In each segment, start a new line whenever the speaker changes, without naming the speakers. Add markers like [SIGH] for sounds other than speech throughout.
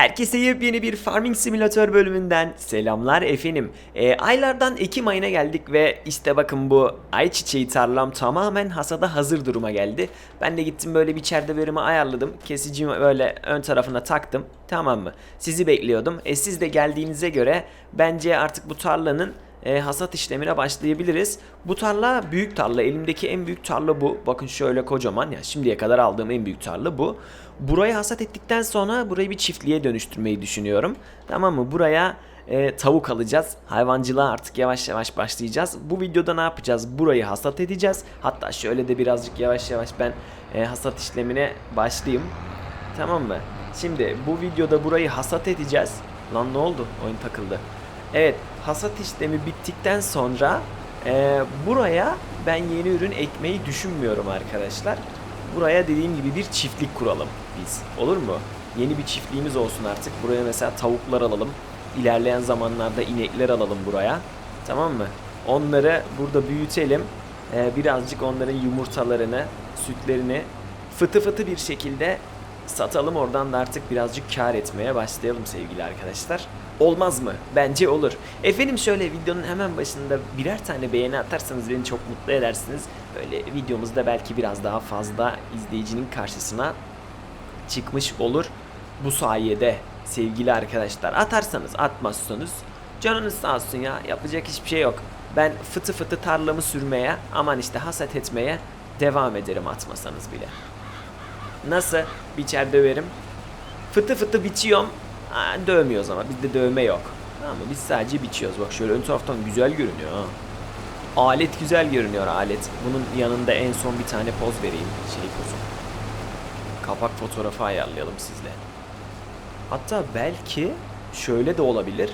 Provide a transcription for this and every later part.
Herkese yepyeni bir Farming Simulator bölümünden selamlar efendim. Ee, aylardan Ekim ayına geldik ve işte bakın bu ayçiçeği tarlam tamamen hasada hazır duruma geldi. Ben de gittim böyle bir içeride verimi ayarladım. Kesicimi böyle ön tarafına taktım. Tamam mı? Sizi bekliyordum. E siz de geldiğinize göre bence artık bu tarlanın e, hasat işlemine başlayabiliriz. Bu tarla büyük tarla. Elimdeki en büyük tarla bu. Bakın şöyle kocaman ya şimdiye kadar aldığım en büyük tarla bu. Burayı hasat ettikten sonra burayı bir çiftliğe dönüştürmeyi düşünüyorum. Tamam mı? Buraya e, tavuk alacağız. Hayvancılığa artık yavaş yavaş başlayacağız. Bu videoda ne yapacağız? Burayı hasat edeceğiz. Hatta şöyle de birazcık yavaş yavaş ben e, hasat işlemine başlayayım. Tamam mı? Şimdi bu videoda burayı hasat edeceğiz. Lan ne oldu? Oyun takıldı. Evet, hasat işlemi bittikten sonra e, buraya ben yeni ürün ekmeyi düşünmüyorum arkadaşlar. Buraya dediğim gibi bir çiftlik kuralım biz. Olur mu? Yeni bir çiftliğimiz olsun artık. Buraya mesela tavuklar alalım. İlerleyen zamanlarda inekler alalım buraya. Tamam mı? Onları burada büyütelim. E, birazcık onların yumurtalarını, sütlerini fıtı fıtı bir şekilde satalım oradan da artık birazcık kar etmeye başlayalım sevgili arkadaşlar. Olmaz mı? Bence olur. Efendim şöyle videonun hemen başında birer tane beğeni atarsanız beni çok mutlu edersiniz. Böyle videomuzda belki biraz daha fazla izleyicinin karşısına çıkmış olur. Bu sayede sevgili arkadaşlar atarsanız atmazsanız canınız sağ olsun ya yapacak hiçbir şey yok. Ben fıtı fıtı tarlamı sürmeye aman işte hasat etmeye devam ederim atmasanız bile. Nasıl biçer döverim? Fıtı fıtı biçiyorum. Aa, dövmüyoruz ama bizde dövme yok. Tamam mı? Biz sadece biçiyoruz. Bak şöyle ön taraftan güzel görünüyor ha. Alet güzel görünüyor alet. Bunun yanında en son bir tane poz vereyim. Şey pozu. Kapak fotoğrafı ayarlayalım sizle. Hatta belki şöyle de olabilir.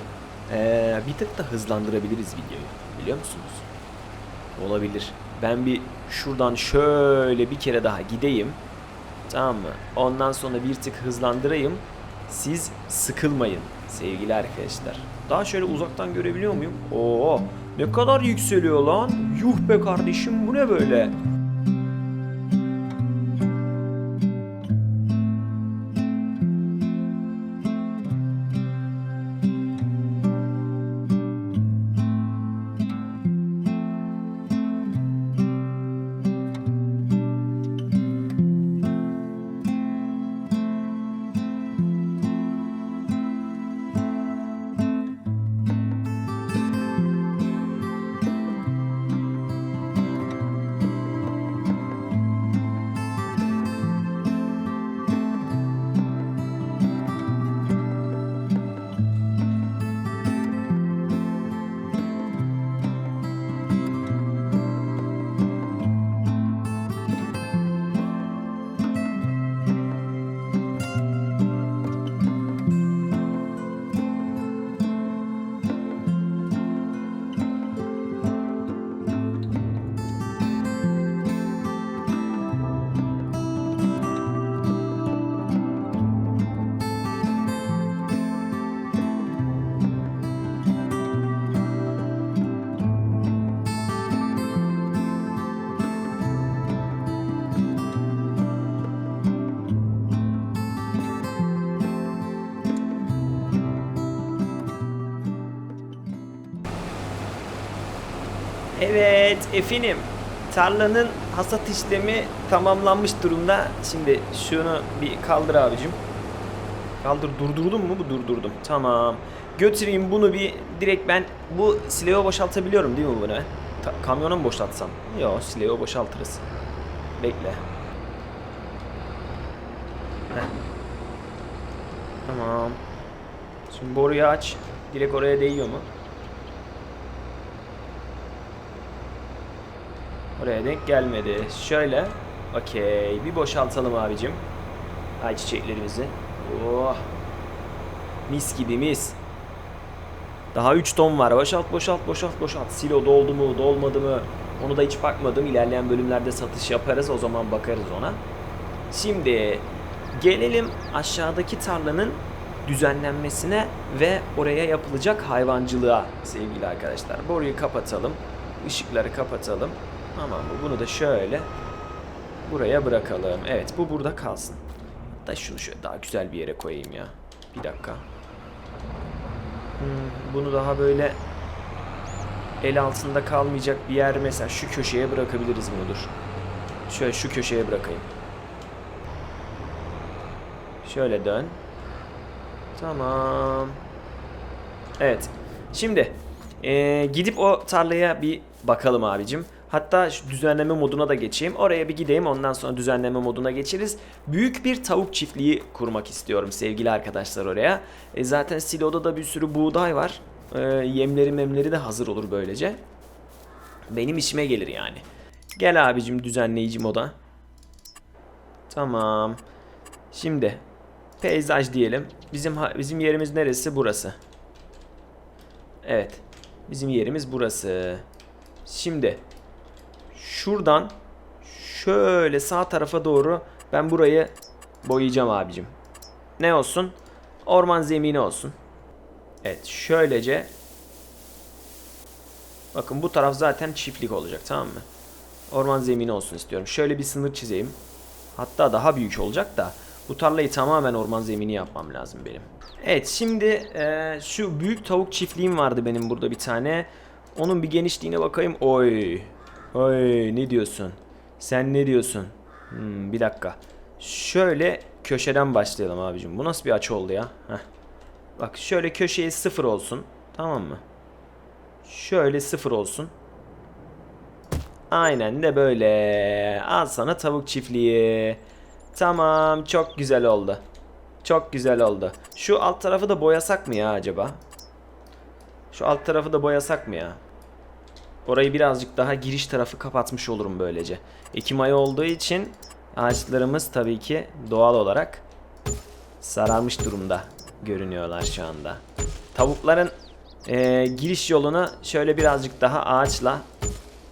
Ee, bir tık da hızlandırabiliriz videoyu. Biliyor musunuz? Olabilir. Ben bir şuradan şöyle bir kere daha gideyim. Tamam mı? Ondan sonra bir tık hızlandırayım. Siz sıkılmayın sevgili arkadaşlar. Daha şöyle uzaktan görebiliyor muyum? Oo, ne kadar yükseliyor lan? Yuh be kardeşim bu ne böyle? Evet efendim. Tarlanın hasat işlemi tamamlanmış durumda. Şimdi şunu bir kaldır abicim. Kaldır durdurdum mu? Bu durdurdum. Tamam. Götüreyim bunu bir direkt ben bu sileği boşaltabiliyorum değil mi bunu ben? Ta- kamyona mı boşaltsam? Yok sileği boşaltırız. Bekle. Heh. Tamam. Şimdi boruyu aç. Direkt oraya değiyor mu? Oraya denk gelmedi. Şöyle. Okey. Bir boşaltalım abicim. Ayçiçeklerimizi. Oh. Mis gibi mis. Daha 3 ton var. Boşalt boşalt boşalt boşalt. Silo doldu mu dolmadı mı? Onu da hiç bakmadım. İlerleyen bölümlerde satış yaparız. O zaman bakarız ona. Şimdi gelelim aşağıdaki tarlanın düzenlenmesine ve oraya yapılacak hayvancılığa sevgili arkadaşlar. Boruyu kapatalım. Işıkları kapatalım. Tamam mı? Bunu da şöyle buraya bırakalım. Evet bu burada kalsın. Hatta şunu şöyle daha güzel bir yere koyayım ya. Bir dakika. Hmm, bunu daha böyle el altında kalmayacak bir yer mesela şu köşeye bırakabiliriz mudur? Şöyle şu köşeye bırakayım. Şöyle dön. Tamam. Evet. Şimdi eee, gidip o tarlaya bir bakalım abicim. Hatta düzenleme moduna da geçeyim. Oraya bir gideyim ondan sonra düzenleme moduna geçeriz. Büyük bir tavuk çiftliği kurmak istiyorum sevgili arkadaşlar oraya. E, zaten siloda da bir sürü buğday var. E, yemleri memleri de hazır olur böylece. Benim işime gelir yani. Gel abicim düzenleyici moda. Tamam. Şimdi peyzaj diyelim. Bizim bizim yerimiz neresi? Burası. Evet. Bizim yerimiz burası. Şimdi şuradan şöyle sağ tarafa doğru ben burayı boyayacağım abicim. Ne olsun? Orman zemini olsun. Evet, şöylece Bakın bu taraf zaten çiftlik olacak tamam mı? Orman zemini olsun istiyorum. Şöyle bir sınır çizeyim. Hatta daha büyük olacak da bu tarlayı tamamen orman zemini yapmam lazım benim. Evet şimdi eee, şu büyük tavuk çiftliğim vardı benim burada bir tane. Onun bir genişliğine bakayım. Oy. Oy ne diyorsun? Sen ne diyorsun? Hmm, bir dakika. Şöyle köşeden başlayalım abicim. Bu nasıl bir açı oldu ya? Heh. Bak şöyle köşeye sıfır olsun. Tamam mı? Şöyle sıfır olsun. Aynen de böyle. Al sana tavuk çiftliği. Tamam çok güzel oldu. Çok güzel oldu. Şu alt tarafı da boyasak mı ya acaba? Şu alt tarafı da boyasak mı ya? Orayı birazcık daha giriş tarafı kapatmış olurum böylece. Ekim ayı olduğu için ağaçlarımız tabii ki doğal olarak sararmış durumda görünüyorlar şu anda. Tavukların eee, giriş yolunu şöyle birazcık daha ağaçla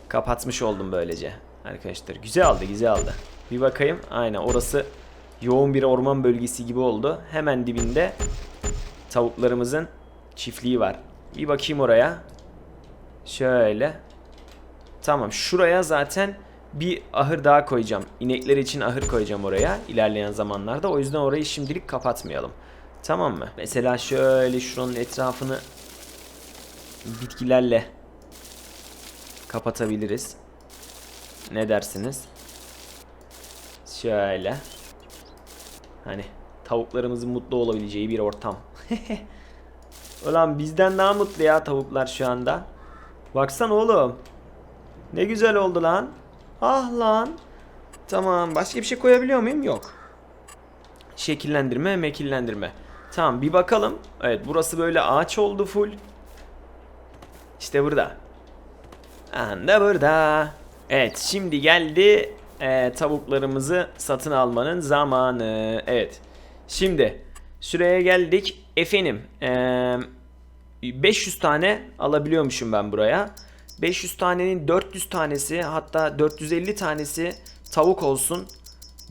kapatmış oldum böylece. Arkadaşlar güzel aldı güzel aldı. Bir bakayım aynen orası yoğun bir orman bölgesi gibi oldu. Hemen dibinde tavuklarımızın çiftliği var. Bir bakayım oraya. Şöyle. Tamam şuraya zaten bir ahır daha koyacağım. İnekler için ahır koyacağım oraya ilerleyen zamanlarda. O yüzden orayı şimdilik kapatmayalım. Tamam mı? Mesela şöyle şuranın etrafını bitkilerle kapatabiliriz. Ne dersiniz? Şöyle. Hani tavuklarımızın mutlu olabileceği bir ortam. [LAUGHS] Ulan bizden daha mutlu ya tavuklar şu anda. Baksana oğlum. Ne güzel oldu lan. Ah lan. Tamam başka bir şey koyabiliyor muyum? Yok. Şekillendirme, mekillendirme. Tamam bir bakalım. Evet burası böyle ağaç oldu full. İşte burada. Anda burada. Evet şimdi geldi e, tavuklarımızı satın almanın zamanı. Evet. Şimdi şuraya geldik. Efendim e, 500 tane alabiliyormuşum ben buraya. 500 tanenin 400 tanesi hatta 450 tanesi tavuk olsun.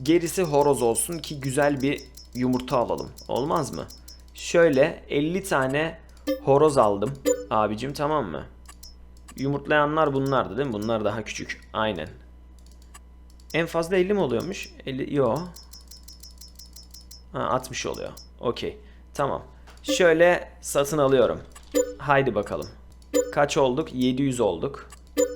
Gerisi horoz olsun ki güzel bir yumurta alalım. Olmaz mı? Şöyle 50 tane horoz aldım abicim tamam mı? Yumurtlayanlar bunlardı değil mi? Bunlar daha küçük. Aynen. En fazla 50 mi oluyormuş? 50 yo. Ha, 60 oluyor. Okey. Tamam. Şöyle satın alıyorum. Haydi bakalım. Kaç olduk? 700 olduk.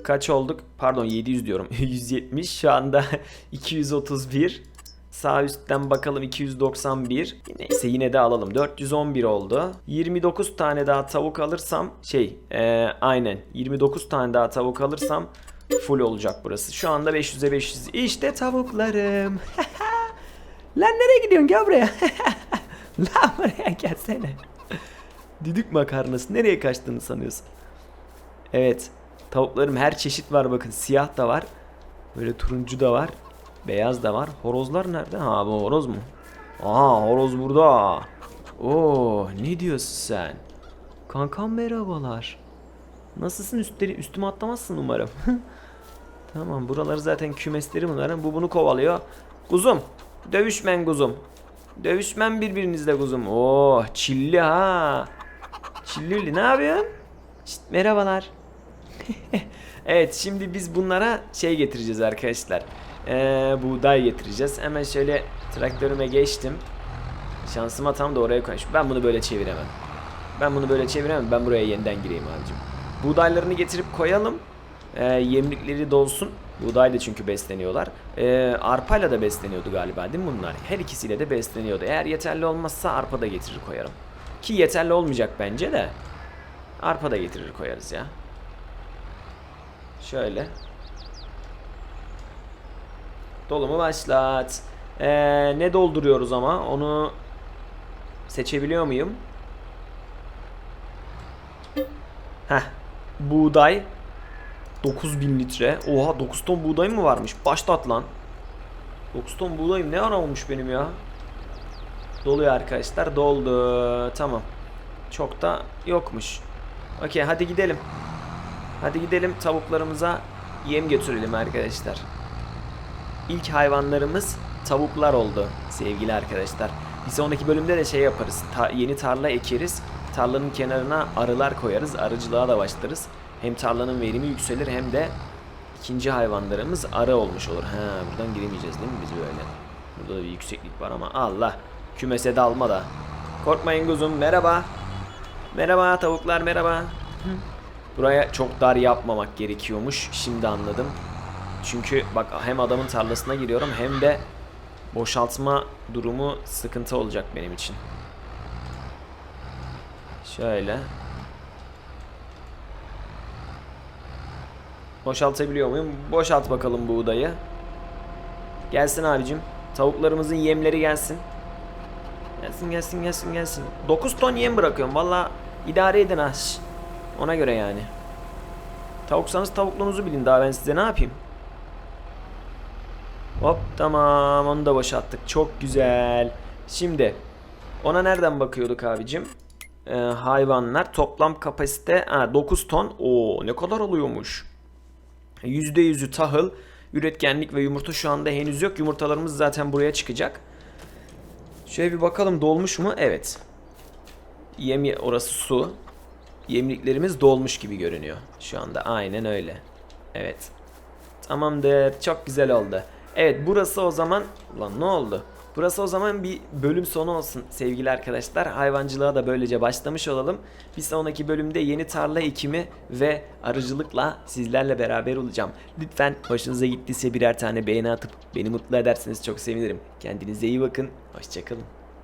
Kaç olduk? Pardon 700 diyorum. [LAUGHS] 170. Şu anda [LAUGHS] 231. Sağ üstten bakalım 291. Neyse yine de alalım. 411 oldu. 29 tane daha tavuk alırsam şey ee, aynen 29 tane daha tavuk alırsam full olacak burası. Şu anda 500'e 500. İşte tavuklarım. [LAUGHS] Lan nereye gidiyorsun gel buraya. Lan buraya gelsene. Düdük makarnası nereye kaçtığını sanıyorsun? Evet. Tavuklarım her çeşit var bakın. Siyah da var. Böyle turuncu da var. Beyaz da var. Horozlar nerede? Ha bu horoz mu? Aha horoz burada. Oo ne diyorsun sen? Kankam merhabalar. Nasılsın üstleri üstüme atlamazsın umarım. [LAUGHS] tamam buraları zaten kümesleri bunların. Bu bunu kovalıyor. Kuzum dövüşmen kuzum. Dövüşmen birbirinizle kuzum. Oo çilli ha. Çillili ne yapıyorsun? Şşt, merhabalar. Evet şimdi biz bunlara şey getireceğiz arkadaşlar. Ee, buğday getireceğiz. Hemen şöyle traktörüme geçtim. Şansıma tam da oraya koymuş. Ben bunu böyle çeviremem. Ben bunu böyle çeviremem. Ben buraya yeniden gireyim abicim. Buğdaylarını getirip koyalım. Ee, yemlikleri dolsun. Buğdayla çünkü besleniyorlar. Ee, arpayla da besleniyordu galiba değil mi bunlar? Her ikisiyle de besleniyordu. Eğer yeterli olmazsa arpa da getirir koyarım. Ki yeterli olmayacak bence de. Arpa da getirir koyarız ya. Şöyle. Dolumu başlat. Ee, ne dolduruyoruz ama onu seçebiliyor muyum? Heh. Buğday 9000 litre. Oha 9 ton buğdayım mı varmış? Başlat lan. 9 ton buğdayım ne ara olmuş benim ya? Doluyor arkadaşlar. Doldu. Tamam. Çok da yokmuş. Okey hadi gidelim. Hadi gidelim tavuklarımıza yem götürelim arkadaşlar. İlk hayvanlarımız tavuklar oldu sevgili arkadaşlar. Bir sonraki bölümde de şey yaparız. Ta- yeni tarla ekeriz. Tarlanın kenarına arılar koyarız. Arıcılığa da başlarız. Hem tarlanın verimi yükselir hem de ikinci hayvanlarımız arı olmuş olur. Ha buradan giremeyeceğiz değil mi biz böyle? Burada da bir yükseklik var ama Allah. Kümese dalma da. Korkmayın kuzum merhaba. Merhaba tavuklar merhaba. Buraya çok dar yapmamak gerekiyormuş. Şimdi anladım. Çünkü bak hem adamın tarlasına giriyorum hem de boşaltma durumu sıkıntı olacak benim için. Şöyle. Boşaltabiliyor muyum? Boşalt bakalım buğdayı. Gelsin abicim. Tavuklarımızın yemleri gelsin. Gelsin gelsin gelsin gelsin. 9 ton yem bırakıyorum. Valla idare edin ha. Ona göre yani. Tavuksanız tavukluğunuzu bilin daha ben size ne yapayım? Hop tamam onu da boşalttık. Çok güzel. Şimdi ona nereden bakıyorduk abicim? Ee, hayvanlar toplam kapasite ha, 9 ton. Oo ne kadar oluyormuş. %100'ü tahıl, üretkenlik ve yumurta şu anda henüz yok. Yumurtalarımız zaten buraya çıkacak. Şöyle bir bakalım dolmuş mu? Evet. Yem orası su. Yemliklerimiz dolmuş gibi görünüyor şu anda. Aynen öyle. Evet. Tamamdır. Çok güzel oldu. Evet burası o zaman... Ulan ne oldu? Burası o zaman bir bölüm sonu olsun sevgili arkadaşlar. Hayvancılığa da böylece başlamış olalım. Bir sonraki bölümde yeni tarla ekimi ve arıcılıkla sizlerle beraber olacağım. Lütfen hoşunuza gittiyse birer tane beğeni atıp beni mutlu ederseniz çok sevinirim. Kendinize iyi bakın. Hoşçakalın.